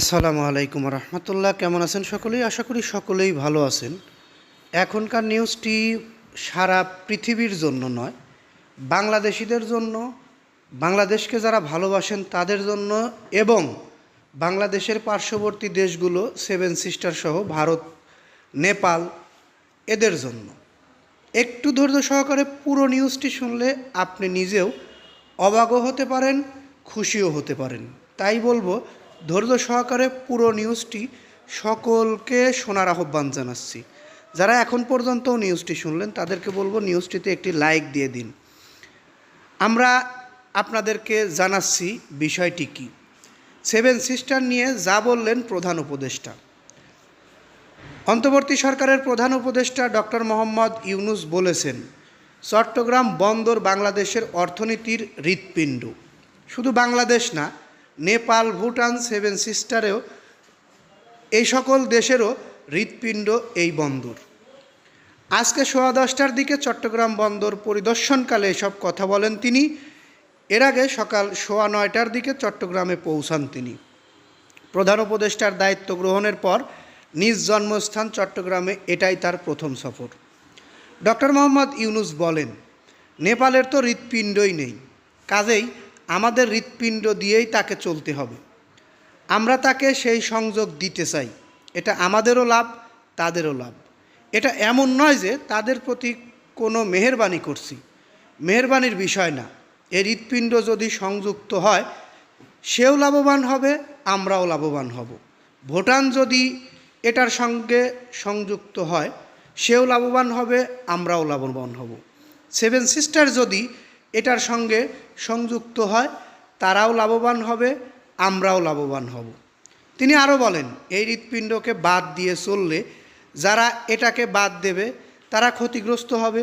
আসসালামু আলাইকুম রহমতুল্লাহ। কেমন আছেন সকলেই? আশা করি সকলেই ভালো আছেন। এখনকার নিউজটি সারা পৃথিবীর জন্য নয়, বাংলাদেশিদের জন্য, বাংলাদেশকে যারা ভালোবাসেন তাদের জন্য এবং বাংলাদেশের পার্শ্ববর্তী দেশগুলো সেভেন সিস্টার সহ ভারত, নেপাল, এদের জন্য। একটু ধৈর্য সহকারে পুরো নিউজটি শুনলে আপনি নিজেও অবাকও হতে পারেন, খুশিও হতে পারেন। তাই বলব ধৈর্য সহকারে পুরো নিউজটি সকলকে শোনার আহ্বান জানাচ্ছি। যারা এখন পর্যন্ত নিউজটি শুনলেন, তাদেরকে বলব নিউজটিতে একটি লাইক দিয়ে দিন। আমরা আপনাদেরকে জানাচ্ছি বিষয়টি কী? সেভেন সিস্টার নিয়ে যা বললেন প্রধান উপদেষ্টা। অন্তর্বর্তী সরকারের প্রধান উপদেষ্টা ডক্টর মোহাম্মদ ইউনুস বলেছেন, চট্টগ্রাম বন্দর বাংলাদেশের অর্থনীতির হৃৎপিণ্ড। শুধু বাংলাদেশ না নেপাল, ভুটান, সেভেন সিস্টারেও এই সকল দেশেরও হৃৎপিণ্ড এই বন্দর। আজকে সোয়া দশটার দিকে চট্টগ্রাম বন্দর পরিদর্শনকালে এসব কথা বলেন তিনি। এর আগে সকাল সোয়া নয়টার দিকে চট্টগ্রামে পৌঁছান তিনি। প্রধান উপদেষ্টার দায়িত্ব গ্রহণের পর নিজ জন্মস্থান চট্টগ্রামে এটাই তার প্রথম সফর। ডক্টর মোহাম্মদ ইউনুস বলেন, নেপালের তো হৃৎপিণ্ডই নেই। কাজেই আমাদের হৃৎপিণ্ড দিয়েই তাকে চলতে হবে। আমরা তাকে সেই সংযোগ দিতে চাই। এটা আমাদেরও লাভ, তাদেরও লাভ। এটা এমন নয় যে তাদের প্রতি কোনো মেহরবানি করছি। মেহরবানির বিষয় না। এ হৃৎপিণ্ড যদি সংযুক্ত হয়, সেও লাভবান হবে, আমরাও লাভবান হব। ভুটান যদি এটার সঙ্গে সংযুক্ত হয়, সেও লাভবান হবে, আমরাও লাভবান হব। সেভেন সিস্টার যদি এটার সঙ্গে সংযুক্ত হয়, তারাও লাভবান হবে, আমরাও লাভবান হব। তিনি আরও বলেন, এই হৃৎপিণ্ডকে বাদ দিয়ে চললে যারা এটাকে বাদ দেবে, তারা ক্ষতিগ্রস্ত হবে।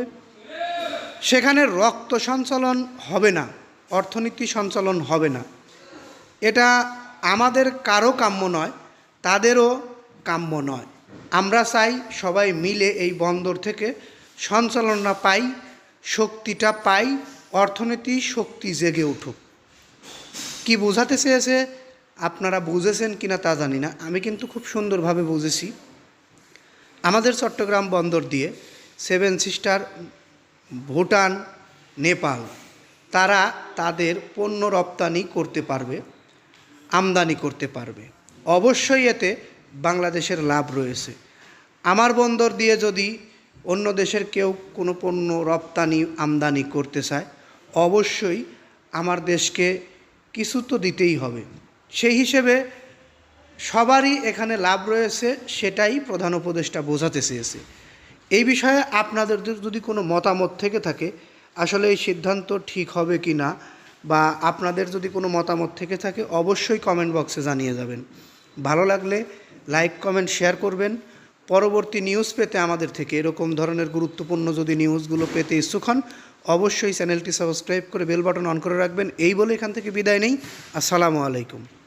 সেখানে রক্ত সঞ্চালন হবে না, অর্থনীতি সঞ্চালন হবে না। এটা আমাদের কারও কাম্য নয়, তাদেরও কাম্য নয়। আমরা চাই সবাই মিলে এই বন্দর থেকে সঞ্চালনা পাই, শক্তিটা পাই অর্থনীতি শক্তি জেগে উঠুক। কি বোঝাতে চেয়েছে? আপনারা বুঝেছেন কিনা তা জানি না। আমি কিন্তু খুব সুন্দরভাবে বুঝেছি। আমাদের চট্টগ্রাম বন্দর দিয়ে সেভেন সিস্টার, ভুটান, নেপাল, তারা তাদের পণ্য রপ্তানি করতে পারবে, আমদানি করতে পারবে। অবশ্যই এতে বাংলাদেশের লাভ রয়েছে। আমার বন্দর দিয়ে যদি অন্য দেশের কেউ কোনো পণ্য রপ্তানি, আমদানি করতে চায় অবশ্যই আমার দেশকে কিছু তো দিতেই হবে। সেই হিসেবে সবারই এখানে লাভ রয়েছে, সেটাই প্রধান উপদেষ্টা বোঝাতে চেয়েছে। এই বিষয়ে আপনাদের যদি কোনো মতামত থেকে থাকে, আসলে এই সিদ্ধান্ত ঠিক হবে কি না, বা আপনাদের যদি কোনো মতামত থেকে থাকে, অবশ্যই কমেন্ট বক্সে জানিয়ে যাবেন। ভালো লাগলে লাইক কমেন্ট শেয়ার করবেন। পরবর্তী নিউজ পেতে আমাদের থেকে এরকম ধরনের গুরুত্বপূর্ণ যদি নিউজগুলো পেতে ইচ্ছুক হন অবশ্যই চ্যানেলটি সাবস্ক্রাইব করে বেল বাটন অন করে রাখবেন। এই বলে এখান থেকে বিদায় নেই। আসসালামু আলাইকুম।